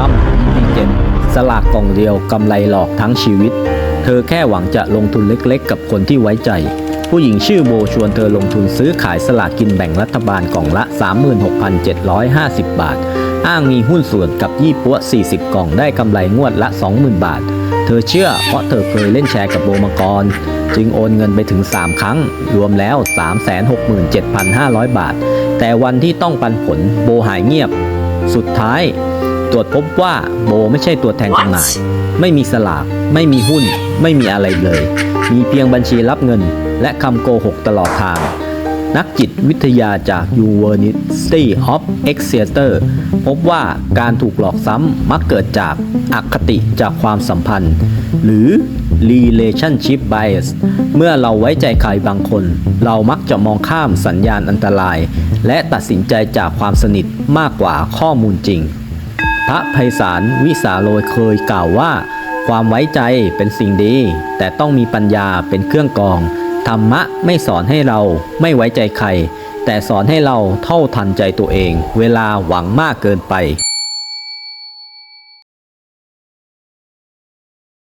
ถ้ำที่เจ็ดสลากกล่องเดียวกำไรหลอกทั้งชีวิต เธอแค่หวังจะลงทุนเล็กๆ กับคนที่ไว้ใจ ผู้หญิงชื่อโบชวนเธอลงทุนซื้อขายสลากกินแบ่งรัฐบาลกล่องละ 36,750 บาท อ้างมีหุ้นส่วนกับยี่ปัว 40 กล่องได้กำไรงวดละ 20,000 บาท เธอเชื่อเพราะเธอเคยเล่นแชร์กับโบมาก่อนจึงโอนเงินไปถึง 3 ครั้ง รวมแล้ว 367,500 บาท แต่วันที่ต้องปันผลโบหายเงียบ สุดท้าย ตรวจพบว่าโบไม่ใช่ตัวแทนจำหน่าย ไม่มีสลาก ไม่มีหุ้น ไม่มีอะไรเลย มีเพียงบัญชีรับเงิน และคำโกหกตลอดทาง นักจิตวิทยาจาก University of Exeter พบว่าการถูกหลอกซ้ำมักเกิดจากอคติจากความสัมพันธ์ หรือ relationship bias เมื่อเราไว้ใจใครบางคน เรามักจะมองข้ามสัญญาณอันตราย และตัดสินใจจากความสนิทมากกว่าข้อมูลจริงพ ระไพศาลวิสาโลยเคยกล่าวว่า ความไว้ใจเป็นสิ่งดี แต่ต้องมีปัญญาเป็นเครื่องกรอง ธรรมะไม่สอนให้เราไม่ไว้ใจใคร แต่สอนให้เราเท่าทันใจตัวเอง เวลาหวังมากเกินไป